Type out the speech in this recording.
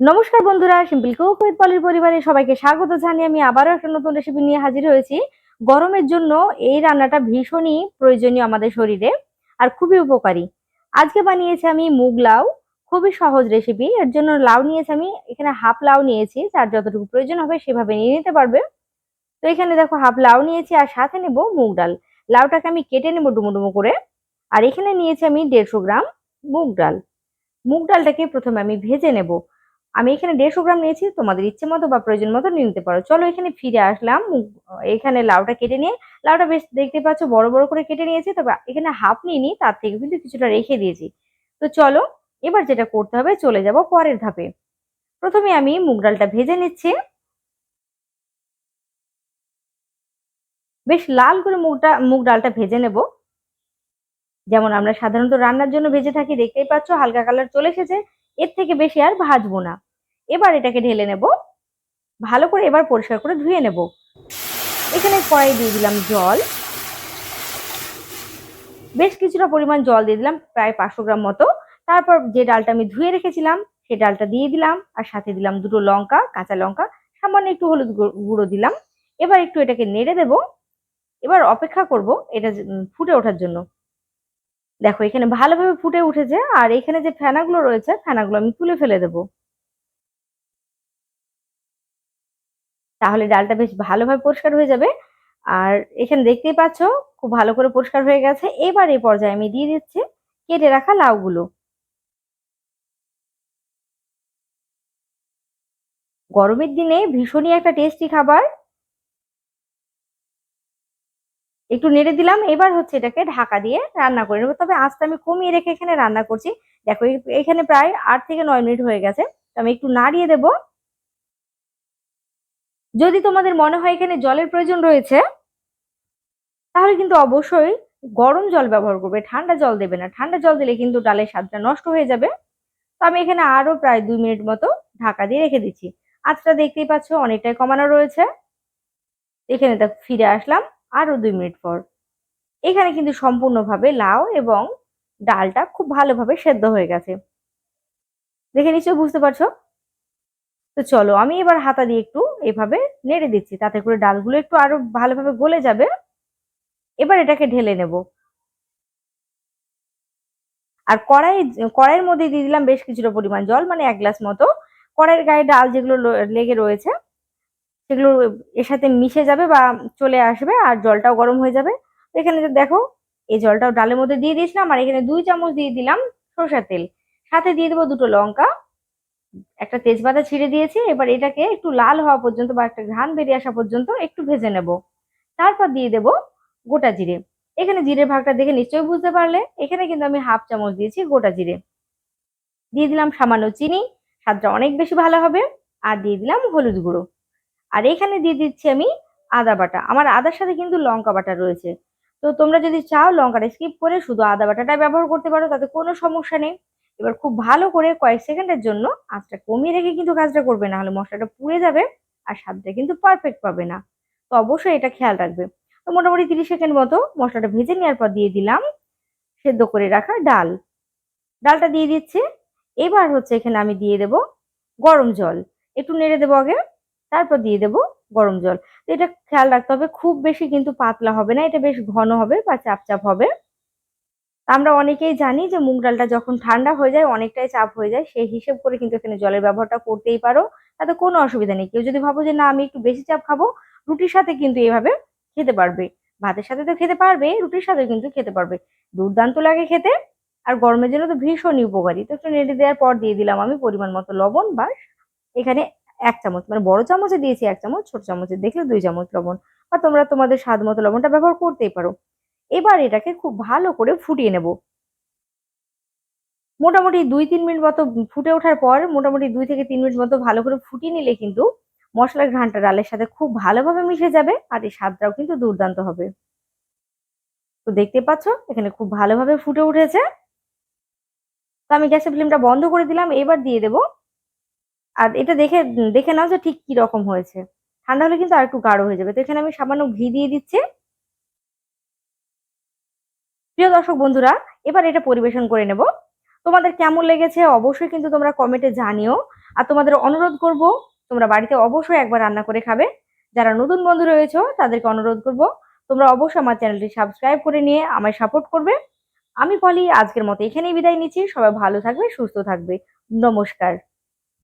নমস্কার বন্ধুরা simple cook with পলির পরিবারে সবাইকে স্বাগত জানিয়ে আমি আবারও একটা নতুন রেসিপি নিয়ে হাজির হয়েছি। গরমের জন্য এই রান্নাটা ভীষণই প্রয়োজনীয় আমাদের শরীরে আর খুবই উপকারী। আজকে বানিয়েছি আমি মুগ লাউ, খুবই সহজ রেসিপি এর জন্য লাউ নিয়েছি আমি, এখানে হাফ লাউ নিয়েছি, যার যতটুকু প্রয়োজন হবে সেভাবে নিয়ে নিতে পারবে। তো এখানে দেখো হাফ লাউ নিয়েছি আর সাথে নেব মুগ ডাল। লাউটাকে আমি কেটে নেব ডুমো করে, আর এখানে নিয়েছি আমি দেড়শো গ্রাম মুগ ডাল। মুগ ডালটাকে প্রথমে আমি ভেজে নেব। আমি এখানে দেড়শো গ্রাম নিয়েছি, তোমাদের ইচ্ছে মতো বা প্রয়োজন মতো নিয়ে নিতে পারো। চলো এখানে ফিরে আসলাম। এখানে লাউটা কেটে নিয়ে, লাউটা বেশ দেখতে পাচ্ছ বড় বড় করে কেটে নিয়েছি, তবে এখানে হাফ নিয়ে নি তার থেকে কিন্তু কিছুটা রেখে দিয়েছি। তো চলো, এবার যেটা করতে হবে, চলে যাব পরের ধাপে। প্রথমে আমি মুগ ডালটা ভেজে নিচ্ছি। বেশ লাল করে মুগটা, মুগ ডালটা ভেজে নেব। যেমন আমরা সাধারণত রান্নার জন্য ভেজে থাকি, দেখতেই পাচ্ছ হালকা কালার চলে এসেছে। এর থেকে বেশি আর ভাজবো না। এবার এটাকে ঢেলে নেব। ভালো করে এবার পরিষ্কার করে ধুয়ে নেব। এখানে কড়াই দিয়ে দিলাম জল। বেশ কিছুটা পরিমাণ জল দিয়ে দিলাম, প্রায় পাঁচশো গ্রাম মতো। তারপর যে ডালটা আমি ধুয়ে রেখেছিলাম সেই ডালটা দিয়ে দিলাম, আর সাথে দিলাম দুটো লঙ্কা, কাঁচা লঙ্কা, সামান্য একটু হলুদ গুঁড়ো দিলাম। এবার একটু এটাকে নেড়ে দেব। এবার অপেক্ষা করব এটা ফুটে ওঠার জন্য। দেখো, এখানে ভালোভাবে ফুটে উঠেছে, আর এখানে যে ফেনাগুলো রয়েছে, ফেনাগুলো আমি তুলে ফেলে দেবো। তাহলে ডালটা বেশ ভালোভাবে পরিষ্কার হয়ে যাবে। আর এখানে দেখতেই পাচ্ছ, খুব ভালো করে পরিষ্কার হয়ে গেছে। এবার এই পর্যায়ে আমি দিয়ে দিচ্ছি কেটে রাখা লাউগুলো। গরমের দিনে ভীষণই একটা টেস্টি খাবার। একটু নেড়ে দিলাম, এবার হচ্ছে এটাকে ঢাকা দিয়ে রান্না করে নেব। তবে আঁচটা আমি কমিয়ে রেখে এখানে রান্না করছি। দেখো এখানে প্রায় আট থেকে নয় মিনিট হয়ে গেছে। তো আমি একটু নাড়িয়ে দেবো। যদি তোমাদের মনে হয় এখানে জলের প্রয়োজন রয়েছে, তাহলে কিন্তু অবশ্যই গরম জল ব্যবহার করবে। ঠান্ডা জল দেবে না। ঠান্ডা জল দিলে কিন্তু ডালের স্বাদটা নষ্ট হয়ে যাবে। তো আমি এখানে আরও প্রায় দুই মিনিট মতো ঢাকা দিয়ে রেখে দিচ্ছি। আঁচটা দেখতেই পাচ্ছ, অনেকটাই কমানো রয়েছে। এখানে তা ফিরে আসলাম। আরও দুই মিনিট পর। এখানে কিন্তু সম্পূর্ণভাবে লাউ এবং ডালটা খুব ভালোভাবে সেদ্ধ হয়ে গেছে। দেখে নিশ্চয়ই বুঝতে পারছ? তো চলো, আমি এবার হাতা দিয়ে একটু এভাবে নেড়ে দিচ্ছি, তাতে করে ডালগুলো একটু আরও ভালোভাবে গলে যাবে। এবার এটাকে ঢেলে নেব। আর কড়াই, কড়াইয়ের মধ্যে দিয়ে দিলাম বেশ কিছুটা পরিমাণ জল মানে এক গ্লাস মতো। কড়াইয়ের গায়ে ডাল যেগুলো লেগে রয়েছে সেগুলো এর সাথে মিশে যাবে বা চলে আসবে আর জলটাও গরম হয়ে যাবে। এখানে দেখো, এই জলটাও ডালের মধ্যে দিয়ে দিয়েছিলাম আর এখানে দুই চামচ দিয়ে দিলাম সরষের তেল। সাথে দিয়ে দেবো দুটো লঙ্কা, একটা তেজপাতা ছিঁড়ে দিয়েছি, এবার এটাকে একটু লাল হওয়া পর্যন্ত বা একটা ঘ্রাণ বেরিয়ে আসা পর্যন্ত একটু ভেজে নেব। তারপর দিয়ে দেব গোটা জিরে। এখানে জিরের ভাগটা দেখে নিশ্চয়ই বুঝতে পারলে, এখানে কিন্তু আমি হাফ চামচ দিয়েছি গোটা জিরে। দিয়ে দিলাম সামান্য চিনি, স্বাদটা অনেক বেশি ভালো হবে। আর দিয়ে দিলাম হলুদ গুঁড়ো। আর এখানে দিয়ে দিচ্ছি আমি আদা বাটা। আমার আদার সাথে কিন্তু লঙ্কা বাটা রয়েছে। তো তোমরা যদি চাও লঙ্কাটা স্কিপ করে শুধু আদা বাটাটা ব্যবহার করতে পারো, তাতে কোনো সমস্যা নেই। এবার খুব ভালো করে কয়েক সেকেন্ডের জন্য আঁচটা কমিয়ে রেখে কিন্তু কাজটা করবে না হলে মশলাটা পুড়ে যাবে আর স্বাদটা কিন্তু পারফেক্ট পাবে না। তো অবশ্যই এটা খেয়াল রাখবে। তো মোটামুটি তিরিশ সেকেন্ড মতো মশলাটা ভেজে নেওয়ার পর দিয়ে দিলাম সেদ্ধ করে রাখা ডাল। ডালটা দিয়ে দিচ্ছি। এবার হচ্ছে এখানে আমি দিয়ে দেব গরম জল। একটু নেড়ে দেবো আগে। তারপর দিয়ে দেব গরম জল। তো এটা খেয়াল রাখতে হবে, খুব বেশি কিন্তু পাতলা হবে না, এটা বেশ ঘন হবে বা চাপ চাপ হবে আমরা অনেকেই জানি যে মুগ ডালটা যখন ঠান্ডা হয়ে যায়, অনেকটাই চাপ হয়ে যায়, সেই হিসেব করে কিন্তু এখানে জলের ব্যবহারটা করতেই পারো। তাতে কোনো অসুবিধা নেই। কেউ যদি ভাবো যে না, আমি একটু বেশি চাপ খাব, রুটির সাথে কিন্তু এভাবে খেতে পারবে। ভাতের সাথে তো খেতে পারবে, রুটির সাথে কিন্তু খেতে পারবে। দুর্দান্ত লাগে খেতে, আর গরমের জন্য তো ভীষণই উপকারী। তো একটু নেড়ে দেওয়ার পর দিয়ে দিলাম আমি পরিমাণ মতো লবণ বা এখানে এক চামচ মানে বড় চামচে দিয়েছি এক চামচ, ছোট চামচে দেখলে দুই চামচ লবণ। বা তোমরা তোমাদের স্বাদ মতো লবণটা ব্যবহার করতেই পারো। এবার এটাকে খুব ভালো করে ফুটিয়ে নেব। মোটামুটি দুই তিন মিনিট মতো ফুটে ওঠার পর, মোটামুটি দুই থেকে তিন মিনিট মতো ভালো করে ফুটিয়ে নিলে কিন্তু মশলার ঘ্রাণটা ডালের সাথে খুব ভালোভাবে মিশে যাবে আর এই স্বাদটাও কিন্তু দুর্দান্ত হবে। তো দেখতে পাচ্ছ, এখানে খুব ভালোভাবে ফুটে উঠেছে। তো আমি গ্যাসের ফ্লেমটা বন্ধ করে দিলাম। এবার দিয়ে দেব আর এটা দেখে দেখে নাও যে ঠিক কি রকম হয়েছে। ঠান্ডা হলে কিন্তু আর একটু গাঢ় হয়ে যাবে। তো এখানে আমি সামান্য ঘি দিয়ে দিচ্ছি। প্রিয় দর্শক বন্ধুরা, এবার এটা পরিবেশন করে নেব। তোমাদের কেমন লেগেছে অবশ্যই কিন্তু তোমরা কমেন্টে জানিও। আর তোমাদের অনুরোধ করব, তোমরা বাড়িতে অবশ্যই একবার রান্না করে খাবে। যারা নতুন বন্ধু রয়েছে, তাদেরকে অনুরোধ করব, তোমরা অবশ্যই আমার চ্যানেলটি সাবস্ক্রাইব করে নিয়ে আমায় সাপোর্ট করবে। আমি বলি আজকের মতো এখানেই বিদায় নিচ্ছি। সবাই ভালো থাকবে, সুস্থ থাকবে। নমস্কার।